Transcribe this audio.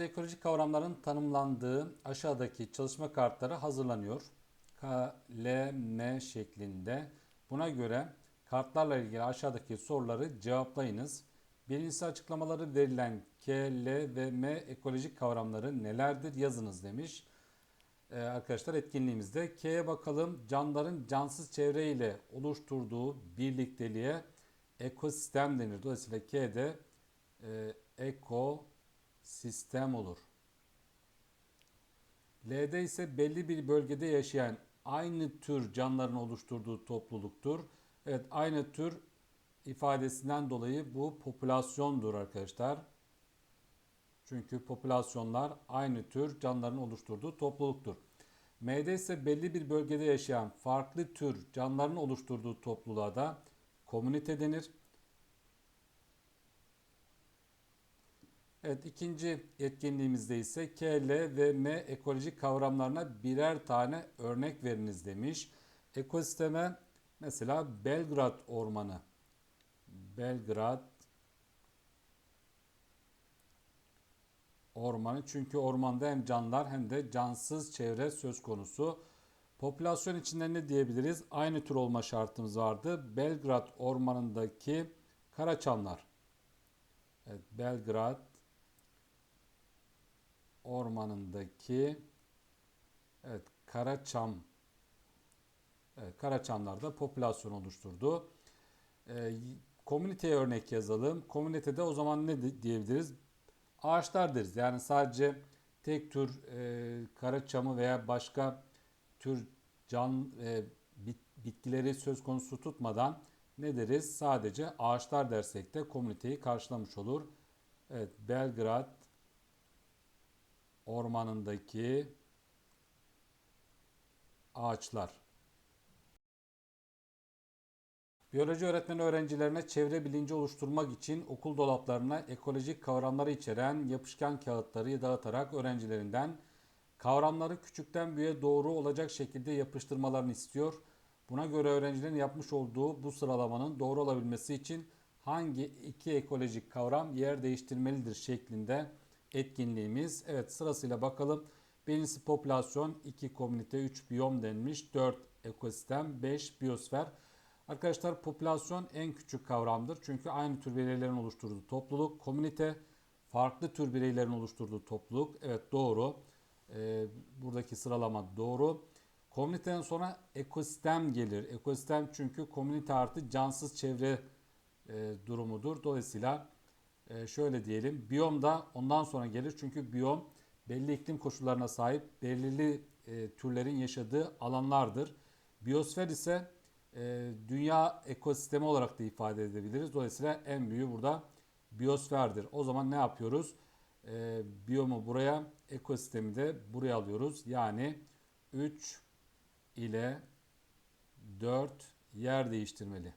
Ekolojik kavramların tanımlandığı aşağıdaki çalışma kartları hazırlanıyor. K, L, M şeklinde. Buna göre kartlarla ilgili aşağıdaki soruları cevaplayınız. Birincisi açıklamaları verilen K, L ve M ekolojik kavramları nelerdir yazınız demiş. Ee, arkadaşlar etkinliğimizde K'ye bakalım. Canlıların cansız çevre ile oluşturduğu birlikteliğe ekosistem denir. Dolayısıyla K'de e, eko sistem olur. L'de ise belli bir bölgede yaşayan aynı tür canlıların oluşturduğu topluluktur. Evet aynı tür ifadesinden dolayı bu popülasyondur arkadaşlar. Çünkü popülasyonlar aynı tür canlıların oluşturduğu topluluktur. M'de ise belli bir bölgede yaşayan farklı tür canlıların oluşturduğu topluluğa da komünite denir. Evet ikinci etkinliğimizde ise K, L ve M ekolojik kavramlarına birer tane örnek veriniz demiş. Ekosisteme mesela Belgrad Ormanı. Belgrad Ormanı çünkü ormanda hem canlılar hem de cansız çevre söz konusu. Popülasyon içinde ne diyebiliriz? Aynı tür olma şartımız vardı. Belgrad Ormanı'ndaki karaçamlar. Evet, Belgrad ormanındaki evet Karaçam evet, Karaçamlarda popülasyon oluşturdu. E, komüniteye örnek yazalım. Komünitede o zaman ne diyebiliriz? Ağaçlar deriz. Yani sadece tek tür e, Karaçamı veya başka tür can e, bit, bitkileri söz konusu tutmadan ne deriz? Sadece ağaçlar dersek de komüniteyi karşılamış olur. Evet, Belgrad ormanındaki ağaçlar. Biyoloji öğretmeni öğrencilerine çevre bilinci oluşturmak için okul dolaplarına ekolojik kavramları içeren yapışkan kağıtları dağıtarak öğrencilerinden kavramları küçükten büyüğe doğru olacak şekilde yapıştırmalarını istiyor. Buna göre öğrencilerin yapmış olduğu bu sıralamanın doğru olabilmesi için hangi iki ekolojik kavram yer değiştirmelidir şeklinde etkinliğimiz. Evet sırasıyla bakalım. Birincisi popülasyon, 2 komünite, 3 biyom denmiş, 4 ekosistem, 5 biyosfer. Arkadaşlar popülasyon en küçük kavramdır. Çünkü aynı tür bireylerin oluşturduğu topluluk. Komünite farklı tür bireylerin oluşturduğu topluluk. Evet doğru. Ee, buradaki sıralama doğru. Komüniteden sonra ekosistem gelir. Ekosistem çünkü komünite artı cansız çevre e, durumudur. Dolayısıyla e, şöyle diyelim. Biyom da ondan sonra gelir. Çünkü biyom belli iklim koşullarına sahip belirli e, türlerin yaşadığı alanlardır. Biyosfer ise e, dünya ekosistemi olarak da ifade edebiliriz. Dolayısıyla en büyüğü burada biyosferdir. O zaman ne yapıyoruz? E, biyomu buraya, ekosistemi de buraya alıyoruz. Yani 3 ile 4 yer değiştirmeli.